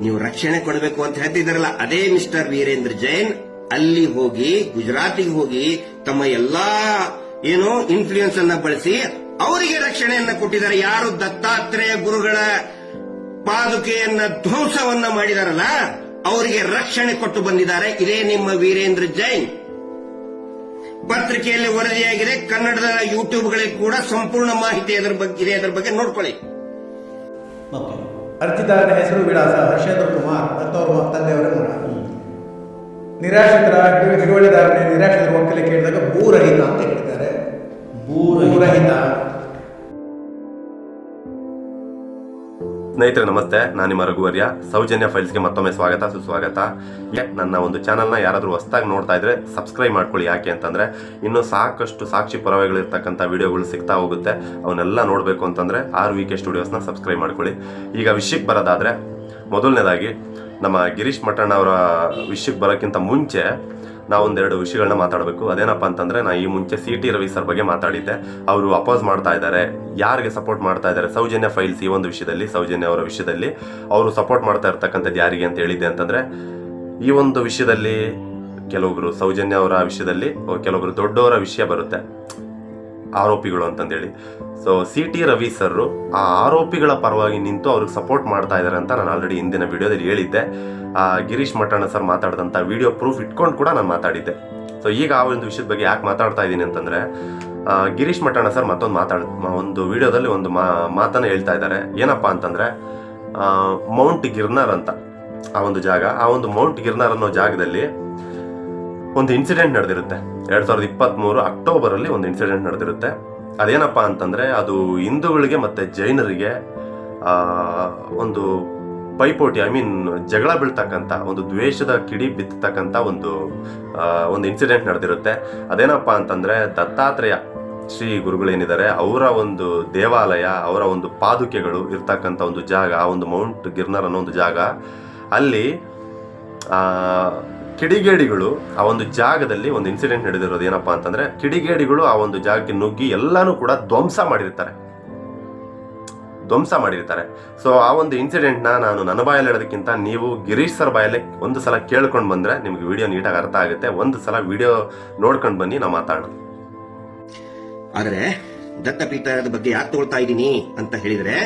ನೀವು ರಕ್ಷಣೆ ಕೊಡಬೇಕು ಅಂತ ಹೇಳ್ತಿದ್ದಾರಲ್ಲ, ಅದೇ ಮಿಸ್ಟರ್ ವೀರೇಂದ್ರ ಜೈನ್ ಅಲ್ಲಿ ಹೋಗಿ, ಗುಜರಾತಿಗೆ ಹೋಗಿ ತಮ್ಮ ಎಲ್ಲಾ ಏನು ಇನ್ಫ್ಲೂಯೆನ್ಸ್ ಅನ್ನ ಬಳಸಿ ಅವರಿಗೆ ರಕ್ಷಣೆಯನ್ನ ಕೊಟ್ಟಿದ್ದಾರೆ. ಯಾರು ದತ್ತಾತ್ರೇಯ ಗುರುಗಳ ಪಾದುಕೆಯನ್ನ ಧ್ವಂಸವನ್ನ ಮಾಡಿದಾರಲ್ಲ, ಅವರಿಗೆ ರಕ್ಷಣೆ ಕೊಟ್ಟು ಬಂದಿದ್ದಾರೆ. ಇದೇ ನಿಮ್ಮ ವೀರೇಂದ್ರ ಜೈನ್. ಪತ್ರಿಕೆಯಲ್ಲಿ ವರದಿಯಾಗಿದೆ, ಕನ್ನಡದ ಯೂಟ್ಯೂಬ್ಗಳಿಗೆ ಕೂಡ ಸಂಪೂರ್ಣ ಮಾಹಿತಿ ಅದರ ಬಗ್ಗೆ ಇದೆ ಅದರ ಬಗ್ಗೆ ನೋಡ್ಕೊಳ್ಳಿ. ಅರ್ಜಿದಾರನ ಹೆಸರು ವಿಳಾಸ ಹರ್ಷೇಂದ್ರ ಕುಮಾರ್ ಮತ್ತು ಅವ್ರ ತಂದೆಯವರ ನಿರಾಶ್ರಿತರ ಹಿಡು- ಹಿಡುವಳಿದಾರನೇ ನಿರಾಶ್ರಿತರ ವಕೀಲ ಸ್ನೇಹಿತರೆ, ನಮಸ್ತೆ. ನಾನು ನಿಮ್ಮ ರಘುವರ್ಯ. ಸೌಜನ್ಯ ಫೈಲ್ಸ್ಗೆ ಮತ್ತೊಮ್ಮೆ ಸ್ವಾಗತ, ಸುಸ್ವಾಗತ. ನನ್ನ ಒಂದು ಚಾನಲ್ನ ಯಾರಾದರೂ ಹೊಸದಾಗಿ ನೋಡ್ತಾ ಇದ್ರೆ ಸಬ್ಸ್ಕ್ರೈಬ್ ಮಾಡ್ಕೊಳ್ಳಿ. ಯಾಕೆ ಅಂತಂದ್ರೆ, ಇನ್ನೂ ಸಾಕಷ್ಟು ಸಾಕ್ಷಿ ಪುರಾವೆಗಳಿರ್ತಕ್ಕಂಥ ವಿಡಿಯೋಗಳು ಸಿಗ್ತಾ ಹೋಗುತ್ತೆ. ಅವನ್ನೆಲ್ಲ ನೋಡಬೇಕು ಅಂತಂದ್ರೆ ಆರ್ ವಿ ಕೆ ಸ್ಟುಡಿಯೋಸ್ನ ಸಬ್ಸ್ಕ್ರೈಬ್ ಮಾಡ್ಕೊಳ್ಳಿ. ಈಗ ವಿಷಯಕ್ಕೆ ಬರೋದಾದ್ರೆ, ಮೊದಲನೇದಾಗಿ ನಮ್ಮ ಗಿರೀಶ್ ಮಠಣ್ಣ ಅವರ ವಿಷಯಕ್ಕೆ ಬರೋಕ್ಕಿಂತ ಮುಂಚೆ ನಾವೊಂದೆರಡು ವಿಷಯಗಳನ್ನ ಮಾತಾಡಬೇಕು. ಅದೇನಪ್ಪ ಅಂತಂದ್ರೆ ನಾ ಈ ಮುಂಚೆ ಸಿ ಟಿ ರವಿ ಸರ್ ಬಗ್ಗೆ ಮಾತಾಡಿದ್ದೆ. ಅವರು ಅಪೋಸ್ ಮಾಡ್ತಾ ಇದ್ದಾರೆ. ಯಾರಿಗೆ ಸಪೋರ್ಟ್ ಮಾಡ್ತಾ ಇದ್ದಾರೆ? ಸೌಜನ್ಯ ಫೈಲ್ಸ್ ಈ ಒಂದು ವಿಷಯದಲ್ಲಿ, ಸೌಜನ್ಯ ಅವರ ವಿಷಯದಲ್ಲಿ. ಅವರು ಸಪೋರ್ಟ್ ಮಾಡ್ತಾ ಇರ್ತಕ್ಕಂಥದ್ದು ಯಾರಿಗೆ ಅಂತ ಹೇಳಿದ್ದೆ ಅಂತಂದ್ರೆ, ಈ ಒಂದು ವಿಷಯದಲ್ಲಿ ಕೆಲವೊಬ್ರು ಸೌಜನ್ಯ ಅವರ ವಿಷಯದಲ್ಲಿ ಕೆಲವೊಬ್ರು ದೊಡ್ಡವರ ವಿಷಯ ಬರುತ್ತೆ. ಆರೋಪಿಗಳು ಅಂತಂದೇಳಿ. So C T Ravi sir ಆ ಆರೋಪಿಗಳ ಪರವಾಗಿ ನಿಂತು ಅವ್ರಿಗೆ ಸಪೋರ್ಟ್ ಮಾಡ್ತಾ ಇದ್ದಾರೆ ಅಂತ ನಾನು ಆಲ್ರೆಡಿ ಹಿಂದಿನ ವಿಡಿಯೋದಲ್ಲಿ ಹೇಳಿದ್ದೆ. ಆ, ಗಿರೀಶ್ ಮಠಣ ಸರ್ ಮಾತಾಡಿದಂಥ ವಿಡಿಯೋ ಪ್ರೂಫ್ ಇಟ್ಕೊಂಡು ಕೂಡ ನಾನು ಮಾತಾಡಿದ್ದೆ. ಸೊ ಈಗ ಆ ಒಂದು ವಿಷಯದ ಬಗ್ಗೆ ಯಾಕೆ ಮಾತಾಡ್ತಾ ಇದ್ದೀನಿ ಅಂತಂದ್ರೆ ಗಿರೀಶ್ ಮಠಣ ಸರ್ ಮತ್ತೊಂದು ಮಾತಾಡ ಒಂದು ವಿಡಿಯೋದಲ್ಲಿ ಒಂದು ಮಾತನ್ನ ಹೇಳ್ತಾ ಇದ್ದಾರೆ ಏನಪ್ಪಾ ಅಂತಂದ್ರೆ ಮೌಂಟ್ ಗಿರ್ನರ್ ಅಂತ ಆ ಒಂದು ಜಾಗ, ಆ ಒಂದು ಮೌಂಟ್ ಗಿರ್ನರ್ ಅನ್ನೋ ಜಾಗದಲ್ಲಿ ಒಂದು ಇನ್ಸಿಡೆಂಟ್ ನಡೆದಿರುತ್ತೆ. ಎರಡ್ ಸಾವಿರದ ಇಪ್ಪತ್ತ್ ಮೂರು ಅಕ್ಟೋಬರ್ ಅಲ್ಲಿ ಒಂದು ಇನ್ಸಿಡೆಂಟ್ ನಡೆದಿರುತ್ತೆ. ಅದೇನಪ್ಪ ಅಂತಂದ್ರೆ, ಅದು ಹಿಂದೂಗಳಿಗೆ ಮತ್ತೆ ಜೈನರಿಗೆ ಒಂದು ಪೈಪೋಟಿ ಐ ಮೀನ್ ಜಗಳ ಬೀಳ್ತಕ್ಕಂಥ, ಒಂದು ದ್ವೇಷದ ಕಿಡಿ ಬಿತ್ತತಕ್ಕಂಥ ಒಂದು ಒಂದು ಇನ್ಸಿಡೆಂಟ್ ನಡೆದಿರುತ್ತೆ. ಅದೇನಪ್ಪ ಅಂತಂದ್ರೆ, ದತ್ತಾತ್ರೇಯ ಶ್ರೀ ಗುರುಗಳೇನಿದ್ದಾರೆ, ಅವರ ಒಂದು ದೇವಾಲಯ, ಅವರ ಒಂದು ಪಾದುಕೆಗಳು ಇರ್ತಕ್ಕಂಥ ಒಂದು ಜಾಗ ಒಂದು ಮೌಂಟ್ ಗಿರ್ನರ್ ಅನ್ನೋ ಒಂದು ಜಾಗ. ಅಲ್ಲಿ ಕಿಡಿಗೇಡಿಗಳು ಆ ಒಂದು ಜಾಗದಲ್ಲಿ ಒಂದು ಇನ್ಸಿಡೆಂಟ್ ನಡೆದಿರೋದು ಏನಪ್ಪಾ ಅಂತಂದ್ರೆ ಕಿಡಿಗೇಡಿಗಳು ಆ ಒಂದು ಜಾಗಕ್ಕೆ ನುಗ್ಗಿ ಎಲ್ಲಾನು ಕೂಡ ಧ್ವಂಸ ಮಾಡಿರ್ತಾರೆ. ಧ್ವಂಸ ಮಾಡಿರ್ತಾರೆ. ಸೊ ಆ ಒಂದು ಇನ್ಸಿಡೆಂಟ್ನ ನಾನು ನನ್ನ ಬಾಯಲ್ಲಿ ಹೇಳೋದಕ್ಕಿಂತ ನೀವು ಗಿರೀಶ್ ಸರ್ ಬಾಯಲ್ಲಿ ಒಂದು ಸಲ ಕೇಳ್ಕೊಂಡು ಬಂದ್ರೆ ನಿಮ್ಗೆ ವಿಡಿಯೋ ನೀಟಾಗಿ ಅರ್ಥ ಆಗುತ್ತೆ. ಒಂದು ಸಲ ವಿಡಿಯೋ ನೋಡ್ಕೊಂಡು ಬನ್ನಿ, ನಾವು ಮಾತಾಡೋಣ. ಆದರೆ ದತ್ತಪೀಠದ ಬಗ್ಗೆ ಯಾಕೆ ತಗೊಳ್ತಾ ಇದ್ದೀನಿ ಅಂತ ಹೇಳಿದ್ರೆ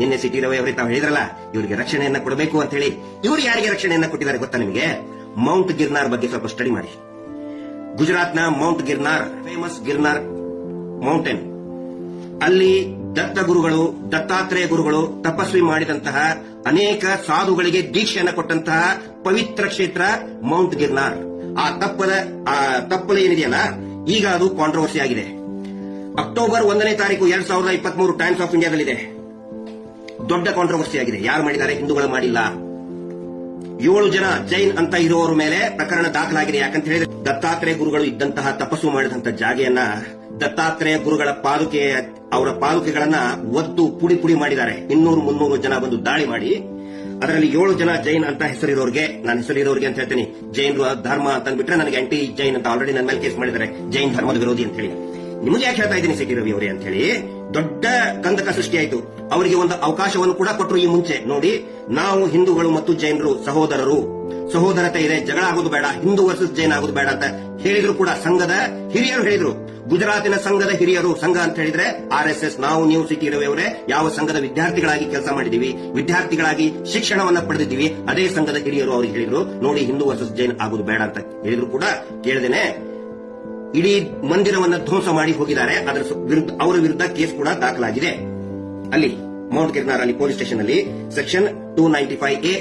ನಿನ್ನೆ ಸಿಟಿ ರವಿ ಅವರೇ ತಾವು ಹೇಳಿದ್ರಲ್ಲ, ಇವರಿಗೆ ರಕ್ಷಣೆಯನ್ನ ಕೊಡಬೇಕು ಅಂತ ಹೇಳಿ. ಇವರು ಯಾರಿಗೆ ರಕ್ಷಣೆಯನ್ನ ಕೊಟ್ಟಿದ್ದಾರೆ ಗೊತ್ತಾ ನಿಮಗೆ? ಮೌಂಟ್ ಗಿರ್ನಾರ್ ಬಗ್ಗೆ ಸ್ವಲ್ಪ ಸ್ಟಡಿ ಮಾಡಿ. ಗುಜರಾತ್ನ mount Girnar famous Girnar mountain ಅಲ್ಲಿ ದತ್ತ ಗುರುಗಳು, ದತ್ತಾತ್ರೇಯ ಗುರುಗಳು ತಪಸ್ವಿ ಮಾಡಿದಂತಹ ಅನೇಕ ಸಾಧುಗಳಿಗೆ ದೀಕ್ಷೆಯನ್ನು ಕೊಟ್ಟಂತಹ ಪವಿತ್ರ ಕ್ಷೇತ್ರ ಮೌಂಟ್ ಗಿರ್ನಾರ್. ಆ ತಪ್ಪದ, ಆ ತಪ್ಪಲ ಏನಿದೆಯಲ್ಲ ಈಗ ಅದು ಕಾಂಟ್ರವರ್ಸಿ ಆಗಿದೆ. ಅಕ್ಟೋಬರ್ ಒಂದನೇ ತಾರೀಕು ಎರಡ್ ಸಾವಿರದ ಇಪ್ಪತ್ಮೂರು ಟೈಮ್ಸ್ ಆಫ್ ಇಂಡಿಯಾದಲ್ಲಿದೆ ದೊಡ್ಡ ಕಾಂಟ್ರವರ್ಸಿ ಆಗಿದೆ. ಯಾರು ಮಾಡಿದ್ದಾರೆ? ಹಿಂದೂಗಳು ಮಾಡಿಲ್ಲ. ಏಳು ಜನ ಜೈನ್ ಅಂತ ಇರುವವರ ಮೇಲೆ ಪ್ರಕರಣ ದಾಖಲಾಗಿದೆ. ಯಾಕಂತ ಹೇಳಿದ್ರೆ ದತ್ತಾತ್ರೇಯ ಗುರುಗಳು ಇದ್ದಂತಹ ತಪಸ್ಸು ಮಾಡಿದಂತಹ ಜಾಗೆಯನ್ನ ದತ್ತಾತ್ರೇಯ ಗುರುಗಳ ಪಾದುಕೆ, ಅವರ ಪಾದುಕೆಗಳನ್ನ ಒದ್ದು ಪುಡಿ ಪುಡಿ ಮಾಡಿದ್ದಾರೆ. ಇನ್ನೂರು ಮುನ್ನೂರು ಜನ ಬಂದು ದಾಳಿ ಮಾಡಿ. ಅದರಲ್ಲಿ ಏಳು ಜನ ಜೈನ್ ಅಂತ ಹೆಸರಿರೋರಿಗೆ, ನಾನು ಹೆಸರಿರೋರಿಗೆ ಅಂತ ಹೇಳ್ತೀನಿ. ಜೈನ್ ಧರ್ಮ ಅಂತ ಅಂದ್ಬಿಟ್ರೆ ನನಗೆ ಆಂಟಿ ಜೈನ್ ಅಂತ ಆಲ್ರೆಡಿ ನನ್ನ ಮೇಲೆ ಕೇಸ್ ಮಾಡಿದ್ದಾರೆ. ಜೈನ್ ಧರ್ಮದ ವಿರೋಧಿ ಅಂತ ಹೇಳಿ. ನಿಮಗೆ ಯಾಕೆ ಹೇಳ್ತಾ ಇದ್ದೀನಿ ಸಿಟಿ ರವಿ ಅವರೇ ಅಂತ ಹೇಳಿ? ದೊಡ್ಡ ಕಂದಕ ಸೃಷ್ಟಿಯಾಯಿತು. ಅವರಿಗೆ ಒಂದು ಅವಕಾಶವನ್ನು ಕೂಡ ಕೊಟ್ಟರು ಈ ಮುಂಚೆ. ನೋಡಿ, ನಾವು ಹಿಂದೂಗಳು ಮತ್ತು ಜೈನರು, ಸಹೋದರರು. ಸಹೋದರತೆ ಇದೆ, ಜಗಳ ಆಗೋದು ಬೇಡ, ಹಿಂದೂ ವರ್ಸಸ್ ಜೈನ್ ಆಗೋದು ಬೇಡ ಅಂತ ಹೇಳಿದ್ರು ಕೂಡ ಸಂಘದ ಹಿರಿಯರು ಹೇಳಿದ್ರು. ಗುಜರಾತಿನ ಸಂಘದ ಹಿರಿಯರು ಸಂಘ ಅಂತ ಹೇಳಿದ್ರೆ ಆರ್ ಎಸ್ ಎಸ್, ನಾವು, ನೀವು ಸಿಟಿ ಇರುವವರೇ ಯಾವ ಸಂಘದ ವಿದ್ಯಾರ್ಥಿಗಳಾಗಿ ಕೆಲಸ ಮಾಡಿದೀವಿ, ವಿದ್ಯಾರ್ಥಿಗಳಾಗಿ ಶಿಕ್ಷಣವನ್ನ ಪಡೆದಿದ್ದೀವಿ, ಅದೇ ಸಂಘದ ಹಿರಿಯರು ಅವ್ರಿಗೆ ಹೇಳಿದ್ರು. ನೋಡಿ, ಹಿಂದೂ ವರ್ಸಸ್ ಜೈನ್ ಆಗೋದು ಬೇಡ ಅಂತ ಹೇಳಿದ್ರು ಕೂಡ ಕೇಳಿದೇನೆ ಇಡೀ ಮಂದಿರವನ್ನ ಧ್ವಂಸ ಮಾಡಿ ಹೋಗಿದ್ದಾರೆ. ಅದರ ವಿರುದ್ಧ ಅವರ ವಿರುದ್ಧ ಕೇಸ್ ಕೂಡ ದಾಖಲಾಗಿದೆ. ಅಲ್ಲಿ ಮೌಂಟ್ ಅಲ್ಲಿ ಪೊಲೀಸ್ ಸ್ಟೇಷನ್ ಅಲ್ಲಿ section two ninety five A,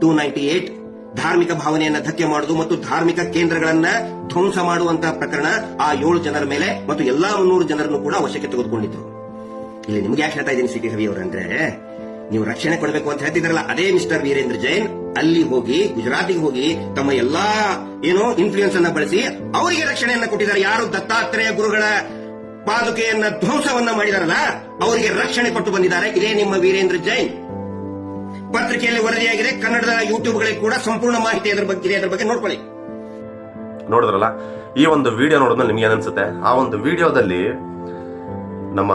two ninety eight ಧಾರ್ಮಿಕ ಭಾವನೆಯನ್ನು ಧಕ್ಕೆ ಮಾಡುವುದು ಮತ್ತು ಧಾರ್ಮಿಕ ಕೇಂದ್ರಗಳನ್ನ ಧ್ವಂಸ ಮಾಡುವಂತಹ ಪ್ರಕರಣ ಆ ಏಳು ಜನರ ಮೇಲೆ ಮತ್ತು ಎಲ್ಲಾ ಮುನ್ನೂರು ಜನರನ್ನು ಕೂಡ ವಶಕ್ಕೆ ತೆಗೆದುಕೊಂಡಿದ್ರು. ಇಲ್ಲಿ ನಿಮ್ಗೆ ಯಾಕೆ ಹೇಳ್ತಾ ಇದ್ದೀನಿ ಸಿಟಿ ರವಿ ಅವರಂದ್ರೆ ನೀವು ರಕ್ಷಣೆ ಕೊಡಬೇಕು ಅಂತ ಹೇಳ್ತಿದ್ರಲ್ಲ ಅದೇ ಮಿಸ್ಟರ್ ವೀರೇಂದ್ರ ಜೈನ್. ಅಲ್ಲಿ ಹೋಗಿ, ಗುಜರಾತಿಗೆ ಹೋಗಿ ತಮ್ಮ ಎಲ್ಲಾ ಏನೋ ಇನ್ಫ್ಲೂಯೆನ್ಸ್ ಅನ್ನ ಬಳಸಿ ಅವರಿಗೆ ರಕ್ಷಣೆಯನ್ನ ಕೊಟ್ಟಿದ್ದಾರೆ. ಯಾರು ದತ್ತಾತ್ರೇಯ ಗುರುಗಳ ಪಾದುಕೆಯನ್ನ ಧ್ವಂಸವನ್ನ ಮಾಡಿದಾರಲ್ಲ, ಅವರಿಗೆ ರಕ್ಷಣೆ ಕೊಟ್ಟು ಬಂದಿದ್ದಾರೆ. ಇದೇ ನಿಮ್ಮ ವೀರೇಂದ್ರ ಜೈನ್. ಪತ್ರಿಕೆಯಲ್ಲಿ ವರದಿಯಾಗಿದೆ. ಕನ್ನಡದ ಯೂಟ್ಯೂಬ್ಗಳಿಗೆ ಕೂಡ ಸಂಪೂರ್ಣ ಮಾಹಿತಿ ಅದರ ಬಗ್ಗೆ ಅದರ ಬಗ್ಗೆ ನೋಡ್ಕೊಳ್ಳಿ. ನೋಡಿದ್ರಲ್ಲ, ಈ ಒಂದು ವಿಡಿಯೋ ನೋಡಿದ್ಮೇಲೆ ನಿಮ್ಗೆ ಏನನ್ಸುತ್ತೆ ಆ ಒಂದು ವಿಡಿಯೋದಲ್ಲಿ ನಮ್ಮ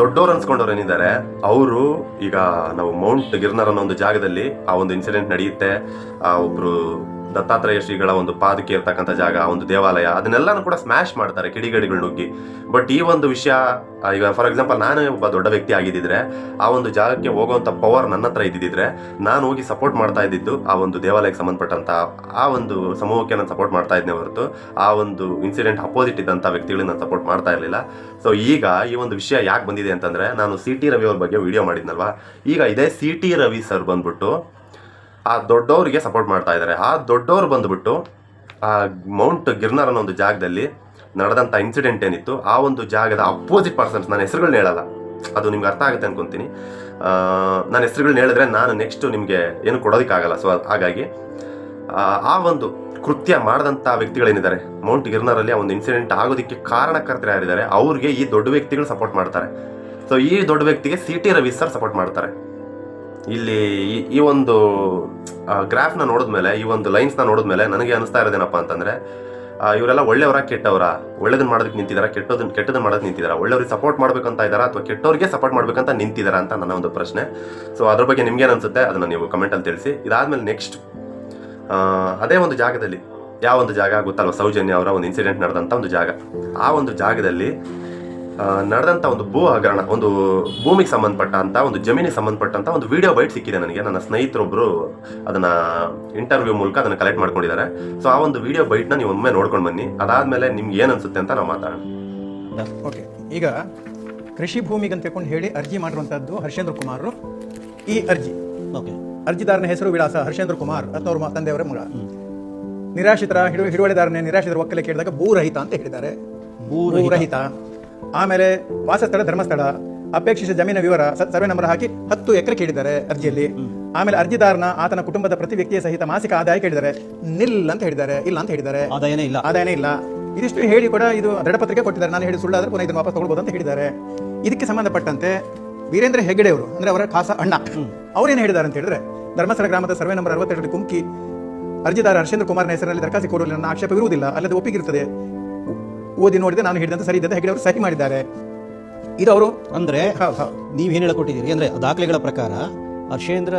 ದೊಡ್ಡವ್ರು ಅನ್ಸ್ಕೊಂಡವ್ರು ಏನಿದ್ದಾರೆ, ಅವರು ಈಗ ನಾವು ಮೌಂಟ್ ಗಿರ್ನರ್ ಅನ್ನೋ ಒಂದು ಜಾಗದಲ್ಲಿ ಆ ಒಂದು ಇನ್ಸಿಡೆಂಟ್ ನಡೆಯುತ್ತೆ. ಆ ಒಬ್ರು ದತ್ತಾತ್ರೇಯ ಶ್ರೀಗಳ ಒಂದು ಪಾದಕ್ಕೆ ಇರ್ತಕ್ಕಂಥ ಜಾಗ ಒಂದು ದೇವಾಲಯ, ಅದನ್ನೆಲ್ಲನೂ ಕೂಡ ಸ್ಮ್ಯಾಶ್ ಮಾಡ್ತಾರೆ, ಕಿಡಿಗಡಿಗಳು ನುಗ್ಗಿ. ಬಟ್ ಈ ಒಂದು ವಿಷಯ ಈಗ ಫಾರ್ ಎಕ್ಸಾಂಪಲ್ ನಾನೇ ಒಬ್ಬ ದೊಡ್ಡ ವ್ಯಕ್ತಿ ಆಗಿದ್ದಿದ್ರೆ, ಆ ಒಂದು ಜಾಗಕ್ಕೆ ಹೋಗುವಂತ ಪವರ್ ನನ್ನ ಹತ್ರ ಇದ್ದಿದ್ರೆ, ನಾನು ಹೋಗಿ ಸಪೋರ್ಟ್ ಮಾಡ್ತಾ ಇದ್ದಿದ್ದು ಆ ಒಂದು ದೇವಾಲಯಕ್ಕೆ ಸಂಬಂಧಪಟ್ಟಂತ, ಆ ಒಂದು ಸಮೂಹಕ್ಕೆ ನಾನು ಸಪೋರ್ಟ್ ಮಾಡ್ತಾ ಇದ್ದೆ ಹೊರತು, ಆ ಒಂದು ಇನ್ಸಿಡೆಂಟ್ ಅಪೋಸಿಟ್ ಇದ್ದಂಥ ವ್ಯಕ್ತಿಗಳಿಗೆ ನಾನು ಸಪೋರ್ಟ್ ಮಾಡ್ತಾ ಇರಲಿಲ್ಲ. ಸೊ ಈಗ ಈ ಒಂದು ವಿಷಯ ಯಾಕೆ ಬಂದಿದೆ ಅಂತಂದ್ರೆ, ನಾನು ಸಿ ಟಿ ರವಿ ಅವ್ರ ಬಗ್ಗೆ ವಿಡಿಯೋ ಮಾಡಿದ್ನಲ್ವಾ? ಈಗ ಇದೇ ಸಿ ಟಿ ರವಿ ಸರ್ ಬಂದ್ಬಿಟ್ಟು ಆ ದೊಡ್ಡವರಿಗೆ ಸಪೋರ್ಟ್ ಮಾಡ್ತಾ ಇದ್ದಾರೆ. ಆ ದೊಡ್ಡವರು ಬಂದುಬಿಟ್ಟು ಆ ಮೌಂಟ್ ಗಿರ್ನರ್ ಅನ್ನೋ ಒಂದು ಜಾಗದಲ್ಲಿ ನಡೆದಂಥ ಇನ್ಸಿಡೆಂಟ್ ಏನಿತ್ತು ಆ ಒಂದು ಜಾಗದ ಅಪೋಸಿಟ್ ಪರ್ಸನ್ಸ್ ನಾನು ಹೆಸರುಗಳನ್ನ ಹೇಳಲ್ಲ. ಅದು ನಿಮ್ಗೆ ಅರ್ಥ ಆಗುತ್ತೆ ಅನ್ಕೊಂತೀನಿ. ನಾನು ಹೆಸರುಗಳನ್ನ ಹೇಳಿದ್ರೆ ನಾನು ನೆಕ್ಸ್ಟ್ ನಿಮಗೆ ಏನು ಕೊಡೋದಕ್ಕಾಗಲ್ಲ. ಸೊ ಹಾಗಾಗಿ ಆ, ಒಂದು ಕೃತ್ಯ ಮಾಡಿದಂಥ ವ್ಯಕ್ತಿಗಳೇನಿದ್ದಾರೆ ಮೌಂಟ್ ಗಿರ್ನರಲ್ಲಿ ಆ ಒಂದು ಇನ್ಸಿಡೆಂಟ್ ಆಗೋದಕ್ಕೆ ಕಾರಣಕರ್ತರು ಯಾರಿದ್ದಾರೆ ಅವ್ರಿಗೆ ಈ ದೊಡ್ಡ ವ್ಯಕ್ತಿಗಳು ಸಪೋರ್ಟ್ ಮಾಡ್ತಾರೆ. ಸೊ ಈ ದೊಡ್ಡ ವ್ಯಕ್ತಿಗೆ C T Ravi sir support ಮಾಡ್ತಾರೆ. ಇಲ್ಲಿ ಈ- ಒಂದು ಗ್ರಾಫ್ನ ನೋಡಿದ್ಮೇಲೆ, ಈ ಒಂದು ಲೈನ್ಸ್ನ ನೋಡಿದ್ಮೇಲೆ ನನಗೆ ಅನಿಸ್ತಾ ಇರೋದೇನಪ್ಪ ಅಂತಂದ್ರೆ ಇವರೆಲ್ಲ ಒಳ್ಳೆಯವರ ಕೆಟ್ಟವರ? ಒಳ್ಳೇದನ್ನ ಮಾಡೋದಕ್ಕೆ ನಿಂತಿದಾರ? ಕೆಟ್ಟದನ್ನ ಕೆಟ್ಟದನ್ನ ಮಾಡೋದಕ್ಕೆ ನಿಂತಿದಾರ? ಒಳ್ಳೆಯವ್ರಿಗೆ ಸಪೋರ್ಟ್ ಮಾಡ್ಬೇಕಂತ ಇದಾರ? ಅಥವಾ ಕೆಟ್ಟವ್ರಿಗೆ ಸಪೋರ್ಟ್ ಮಾಡ್ಬೇಕಂತ ನಿಂತಿದಾರ ಅಂತ ನನ್ನ ಒಂದು ಪ್ರಶ್ನೆ. ಸೊ ಅದ್ರ ಬಗ್ಗೆ ನಿಮ್ಗೆ ಅನಿಸುತ್ತೆ? ಅದನ್ನ ನೀವು ಕಮೆಂಟಲ್ಲಿ ತಿಳಿಸಿ. ಇದಾದಮೇಲೆ ನೆಕ್ಸ್ಟ್ ಅದೇ ಒಂದು ಜಾಗದಲ್ಲಿ, ಯಾವ ಒಂದು ಜಾಗ ಗೊತ್ತಲ್ವ? ಸೌಜನ್ಯ ಅವರ ಒಂದು ಇನ್ಸಿಡೆಂಟ್ ನಡೆದಂಥ ಒಂದು ಜಾಗ. ಆ ಒಂದು ಜಾಗದಲ್ಲಿ ನಡೆದಂಥ ಒಂದು ಭೂ ಹಗರಣ ಒಂದು ಭೂಮಿಗೆ ಸಂಬಂಧಪಟ್ಟಂತ ಒಂದು ಜಮೀನಿಗೆ ಸಂಬಂಧಪಟ್ಟಂತ ಒಂದು ವಿಡಿಯೋ ಬೈಟ್ ಸಿಕ್ಕಿದೆ ನನಗೆ. ನನ್ನ ಸ್ನೇಹಿತರೊಬ್ಬರು ಅದನ್ನ ಇಂಟರ್ವ್ಯೂ ಮೂಲಕ ಅದನ್ನ ಕಲೆಕ್ಟ್ ಮಾಡ್ಕೊಂಡಿದ್ದಾರೆ. ಸೊ ಆ ಒಂದು ವಿಡಿಯೋ ಬೈಟ್ನ ನೀವು ಒಮ್ಮೆ ನೋಡ್ಕೊಂಡು ಬನ್ನಿ. ಅದಾದಮೇಲೆ ನಿಮ್ಗೆ ಏನು ಅನ್ಸುತ್ತೆ ಅಂತ ನಾವು ಮಾತಾಡೋಣ. ಓಕೆ ಈಗ ಕೃಷಿ ಭೂಮಿಗೆ ಅಂತ ತಿಳ್ಕೊಂಡು ಹೇಳಿ ಅರ್ಜಿ ಮಾಡಿರುವಂಥದ್ದು ಹರ್ಷೇಂದ್ರ ಕುಮಾರ್ ಈ ಅರ್ಜಿ. ಓಕೆ ಅರ್ಜಿದಾರನ ಹೆಸರು ವಿಳಾಸ ಹರ್ಷೇಂದ್ರ ಕುಮಾರ್ ಅಥವಾ ತಂದೆಯವರ ಮಗ. ನಿರಾಶ್ರಿತರ ಹಿಡು ಹಿಡುವಳಿದಾರನೇ ನಿರಾಶ್ರಿತರ ಒಕ್ಕಲೆ ಕೇಳಿದಾಗ ಭೂರಹಿತ ಅಂತ ಹೇಳಿದ್ದಾರೆ. ಭೂರಹಿತ. ಆಮೇಲೆ ವಾಸಸ್ಥಳ ಧರ್ಮಸ್ಥಳ ಅಪೇಕ್ಷಿತ ಜಮೀನ ವಿವರ ಸರ್ವೆ ನಂಬರ್ ಹಾಕಿ ಹತ್ತು ಎಕರೆ ಕೇಳಿದ್ದಾರೆ ಅರ್ಜಿಯಲ್ಲಿ. ಆಮೇಲೆ ಅರ್ಜಿದಾರನ ಆತನ ಕುಟುಂಬದ ಪ್ರತಿ ವ್ಯಕ್ತಿಯ ಸಹಿತ ಮಾಸಿಕ ಆದಾಯ ಕೇಳಿದ್ದಾರೆ. ನಿಲ್ ಅಂತ ಹೇಳಿದ್ದಾರೆ ಇಲ್ಲ ಅಂತ ಹೇಳಿದ್ದಾರೆ. ಆದಾಯನೇ ಇಲ್ಲ. ಆದಾಯನೇ ಇಲ್ಲ. ಇದಿಷ್ಟು ಹೇಳಿ ಕೂಡ ಇದು ದೃಢಪತ್ರಿಕೆ ಕೊಟ್ಟಿದ್ದಾರೆ. ನಾನು ಹೇಳಿ ಸುಳ್ಳಾದ್ರೆ ಪುನಃ ಇದನ್ನು ವಾಪಸ್ ತಗೊಳ್ಬೋದು ಅಂತ ಹೇಳಿದ್ದಾರೆ. ಇದಕ್ಕೆ ಸಂಬಂಧಪಟ್ಟಂತೆ ವೀರೇಂದ್ರ ಹೆಗ್ಗಡೆ ಅವರು ಅಂದ್ರೆ ಅವರ ಖಾಸ ಅಣ್ಣ ಅವ್ರೇನು ಹೇಳಿದ್ದಾರೆ ಅಂತ ಹೇಳಿದ್ರೆ ಧರ್ಮಸ್ಥಳ ಗ್ರಾಮದ ಸರ್ವೆ ನಂಬರ್ ಅರವತ್ತೆರಡು ಕುಮ್ಕಿ ಅರ್ಜಿದಾರ ಹರ್ಷೇಂದ್ರ ಕುಮಾರ್ನ ಹೆಸರಿನಲ್ಲಿ ದರಖಾಸ್ತು ಕೊಡುವಲ್ಲಿ ನನ್ನ ಆಕ್ಷೇಪ ಇರುವುದಿಲ್ಲ ಅಲ್ಲದೆ ಒಪ್ಪಿಗಿರುತ್ತದೆ ಓದಿ ನೋಡಿದೆ ನಾನು ಹೇಳಿದಂತೆ ಸರಿ ಇದ್ದಂತ ಹೆಗಡೆ ಅವರು ಸಹಿ ಮಾಡಿದ್ದಾರೆ. ಇದು ಅವರು ಅಂದ್ರೆ ನೀವು ಏನ್ ಹೇಳ್ಕೊಟ್ಟಿದ್ದೀರಿ? ಅಂದ್ರೆ ದಾಖಲೆಗಳ ಪ್ರಕಾರ ಹರ್ಷೇಂದ್ರ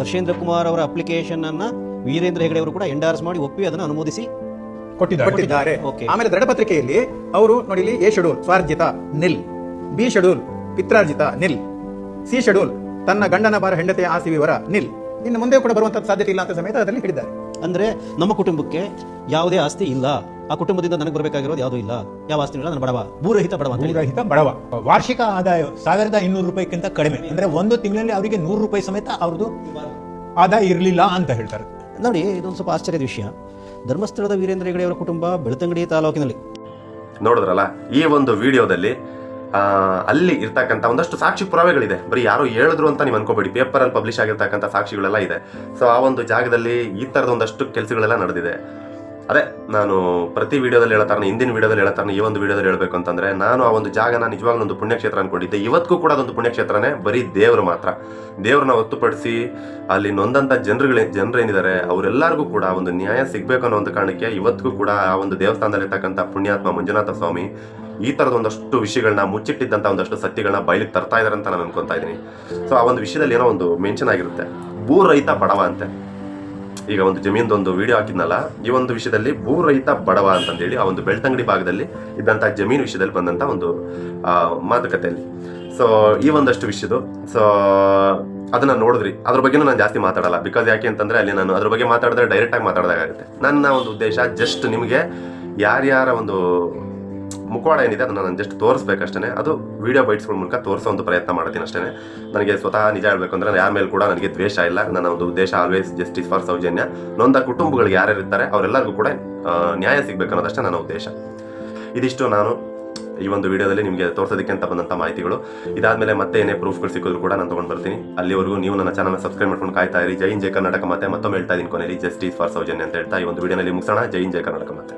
ಹರ್ಷೇಂದ್ರ ಕುಮಾರ್ ಅವರ ಅಪ್ಲಿಕೇಶನ್ ಅನ್ನ ವೀರೇಂದ್ರ ಹೆಗಡೆ ಅವರು ಕೂಡ ಎಂಡಾರ್ಸ್ ಮಾಡಿ ಒಪ್ಪಿ ಅದನ್ನು ಅನುಮೋದಿಸಿ ಕೊಟ್ಟಿದ್ದಾರೆ. ಆಮೇಲೆ ದೃಢಪತ್ರಿಕೆಯಲ್ಲಿ ಅವರು ನೋಡಿ ಎ ಶೆಡ್ಯೂಲ್ ಸ್ವಾರ್ಜಿತ ನಿಲ್. ಬಿ ಶೆಡ್ಯೂಲ್ ಪಿತ್ರಾರ್ಜಿತ ನಿಲ್. ಸಿ ಶೆಡ್ಯೂಲ್ ತನ್ನ ಗಂಡನ ಬಾರ ಹೆಂಡತಿಯ ಆಸ್ತಿ ವಿವರ ನಿಲ್. ಇನ್ನು ಮುಂದೆ ಕೂಡ ಬರುವಂತಹ ಸಾಧ್ಯತೆ ಇಲ್ಲ ಅಂತ ಸಮೇತ ಅದರಲ್ಲಿ ಹೇಳಿದ್ದಾರೆ. ಅಂದ್ರೆ ನಮ್ಮ ಕುಟುಂಬಕ್ಕೆ ಯಾವುದೇ ಆಸ್ತಿ ಇಲ್ಲ. ಆ ಕುಟುಂಬದಿಂದ ನನಗೆ ಬರಬೇಕಾಗಿರೋದು ಯಾವುದೂ ಇಲ್ಲ. ಯಾವ ಆಸ್ತಿ ಇಲ್ಲ ನಾನು ಬಡವ. ಭೂರಹಿತ ಬಡವ ಅಂತ ಹೇಳಿ. ಭೂರಹಿತ ಬಡವ. ವಾರ್ಷಿಕ ಆದಾಯ ಸಾವಿರದ ಇನ್ನೂರು ರೂಪಾಯಿಗಿಂತ ಕಡಿಮೆ. ಅಂದ್ರೆ ಒಂದು ತಿಂಗಳಲ್ಲಿ ಅವರಿಗೆ ನೂರು ರೂಪಾಯಿ ಸಮೇತ ಅವ್ರದ್ದು ಆದಾಯ ಇರಲಿಲ್ಲ ಅಂತ ಹೇಳ್ತಾರೆ. ನೋಡಿ ಇದೊಂದು ಸ್ವಲ್ಪ ಆಶ್ಚರ್ಯದ ವಿಷಯ. ಧರ್ಮಸ್ಥಳದ ವೀರೇಂದ್ರ ಹೆಗಡೆಯವರ ಕುಟುಂಬ ಬೆಳ್ತಂಗಡಿ ತಾಲೂಕಿನಲ್ಲಿ. ನೋಡಿದ್ರಲ್ಲ ಈ ಒಂದು ವಿಡಿಯೋದಲ್ಲಿ ಅಲ್ಲಿ ಇರ್ತಕ್ಕಂಥ ಒಂದಷ್ಟು ಸಾಕ್ಷಿ ಪುರಾವೆಗಳಿದೆ. ಬರೀ ಯಾರೋ ಹೇಳಿದ್ರು ಅಂತ ನೀವು ಅನ್ಕೋಬೇಡಿ. ಪೇಪರಲ್ಲಿ ಪಬ್ಲಿಷ್ ಆಗಿರ್ತಕ್ಕಂಥ ಸಾಕ್ಷಿಗಳೆಲ್ಲ ಇದೆ. ಸೊ ಆ ಒಂದು ಜಾಗದಲ್ಲಿ ಈ ಥರದ ಒಂದಷ್ಟು ಕೆಲಸಗಳೆಲ್ಲ ನಡೆದಿದೆ. ಅದೇ, ನಾನು ಪ್ರತಿ ವಿಡಿಯೋದಲ್ಲಿ ಹೇಳ್ತಾರೆ ಹಿಂದಿನ ವಿಡಿಯೋದಲ್ಲಿ ಹೇಳ್ತಾರೆ ಈ ಒಂದು ವಿಡಿಯೋದಲ್ಲಿ ಹೇಳಬೇಕು ಅಂತಂದ್ರೆ, ನಾನು ಆ ಒಂದು ಜಾಗನ ನಿಜವಾಗ್ಲೂ ಒಂದು ಪುಣ್ಯಕ್ಷೇತ್ರ ಅನ್ಕೊಂಡಿದ್ದೆ. ಇವತ್ತಿಗೂ ಕೂಡ ಅದೊಂದು ಪುಣ್ಯಕ್ಷೇತ್ರನೇ, ಬರೀ ದೇವರು ಮಾತ್ರ. ದೇವ್ರನ್ನ ಹೊತ್ತುಪಡಿಸಿ ಅಲ್ಲಿ ನೊಂದಂಥ ಜನರುಗಳೇ, ಜನರೇನಿದ್ದಾರೆ, ಅವರೆಲ್ಲರಿಗೂ ಕೂಡ ಒಂದು ನ್ಯಾಯ ಸಿಗಬೇಕು ಅನ್ನೋ ಒಂದು ಕಾರಣಕ್ಕೆ ಇವತ್ತಿಗೂ ಕೂಡ ಆ ಒಂದು ದೇವಸ್ಥಾನದಲ್ಲಿರ್ತಕ್ಕಂಥ ಪುಣ್ಯಾತ್ಮ ಮಂಜುನಾಥ ಸ್ವಾಮಿ ಈ ಥರದ ಒಂದಷ್ಟು ವಿಷಯಗಳನ್ನ ಮುಚ್ಚಿಟ್ಟಿದ್ದಂಥ ಒಂದಷ್ಟು ಸತ್ಯಗಳನ್ನ ಬಯಲಿಗೆ ತರ್ತಾ ಇದ್ದಾರೆ ಅಂತ ನಾನು ಅನ್ಕೊತಾ ಇದ್ದೀನಿ. ಸೊ ಆ ಒಂದು ವಿಷಯದಲ್ಲಿ ಏನೋ ಒಂದು ಮೆನ್ಷನ್ ಆಗಿರುತ್ತೆ. ಭೂ ರೈತ ಬಡವ ಅಂತೆ. ಈಗ ಒಂದು ಜಮೀನ್ದೊಂದು ವಿಡಿಯೋ ಹಾಕಿದ್ನಲ್ಲ, ಈ ಒಂದು ವಿಷಯದಲ್ಲಿ ಭೂ ರೈತ ಬಡವ ಅಂತಂದೇಳಿ ಆ ಒಂದು ಬೆಳ್ತಂಗಡಿ ಭಾಗದಲ್ಲಿ ಇದ್ದಂಥ ಜಮೀನು ವಿಷಯದಲ್ಲಿ ಬಂದಂಥ ಒಂದು ಮಾತುಕತೆಯಲ್ಲಿ. ಸೊ ಈ ಒಂದಷ್ಟು ವಿಷಯದು ಸೊ ಅದನ್ನ ನೋಡಿದ್ರಿ. ಅದ್ರ ಬಗ್ಗೆ ನಾನು ಜಾಸ್ತಿ ಮಾತಾಡಲ್ಲ. ಬಿಕಾಸ್ ಯಾಕೆ ಅಂತಂದ್ರೆ ಅಲ್ಲಿ ನಾನು ಅದ್ರ ಬಗ್ಗೆ ಮಾತಾಡಿದ್ರೆ ಡೈರೆಕ್ಟ್ ಆಗಿ ಮಾತಾಡೋದಾಗುತ್ತೆ ನನ್ನ ಒಂದು ಉದ್ದೇಶ ಜಸ್ಟ್ ನಿಮಗೆ ಯಾರ್ಯಾರ ಒಂದು ಮುಖವಾಡ ಏನಿದೆ ಅದನ್ನು ನಾನು ಜಸ್ಟ್ ತೋರಿಸ್ಬೇಕಷ್ಟೇ ಅದು ವಿಡಿಯೋ ಬೈಟ್ಸ್ಗಳ ಮೂಲಕ ತೋರಿಸೋ ಒಂದು ಪ್ರಯತ್ನ ಮಾಡ್ತೀನಿ ಅಷ್ಟೇ ನನಗೆ ಸ್ವತಃ ನಿಜ ಹೇಳಬೇಕು ಅಂದರೆ ಯಾರ ಮೇಲೆ ಕೂಡ ನನಗೆ ದ್ವೇಷ ಇಲ್ಲ. ನನ್ನ ಒಂದು ಉದ್ದೇಶ ಆಲ್ವೇಸ್ ಜಸ್ಟಿಸ್ ಫಾರ್ ಸೌಜನ್ಯ. ನೊಂದ ಕುಟುಂಬಗಳಿಗೆ ಯಾರ್ಯಾರು ಇರ್ತಾರೆ, ಅವರೆಲ್ಲರಿಗೂ ಕೂಡ ನ್ಯಾಯ ಸಿಗಬೇಕು ಅನ್ನೋದಷ್ಟೇ ನನ್ನ ಉದ್ದೇಶ. ಇದಿಷ್ಟು ನಾನು ಈ ಒಂದು ವಿಡಿಯೋದಲ್ಲಿ ನಿಮಗೆ ತೋರಿಸೋದಕ್ಕೆ ಅಂತ ಬಂದಂಥ ಮಾಹಿತಿಗಳು. ಇದಾದ್ಮೇಲೆ ಮತ್ತೆ ಏನೇ ಪ್ರೂಫ್ಗಳು ಸಿಕ್ಕಿದ್ರು ಕೂಡ ನಾನು ತೊಗೊಂಡು ಬರ್ತೀನಿ. ಅಲ್ಲಿವರೆಗೂ ನೀವು ನನ್ನ ಚಾನಲ್ ಸಬ್ಸ್ಕ್ರೈಬ್ ಮಾಡ್ಕೊಂಡು ಕಾಯ್ತಾ ಇರಿ. ಜೈನ್ ಜೈ ಕರ್ನಾಟಕ ಮತ್ತೆ ಮತ್ತೊಮ್ಮೆ ಹೇಳ್ತಾ ಇದ್ದೀನಿ ಕೊನೆಯಲ್ಲಿ ಜಸ್ಟಿಸ್ ಫಾರ್ ಸೌಜನ್ಯ ಅಂತ ಹೇಳ್ತಾ ಈ ಒಂದು ವಿಡಿಯೋನಲ್ಲಿ ಮುಗಿಸೋಣ. ಜೈನ್ ಜಯ ಕರ್ನಾಟಕ ಮತ್ತೆ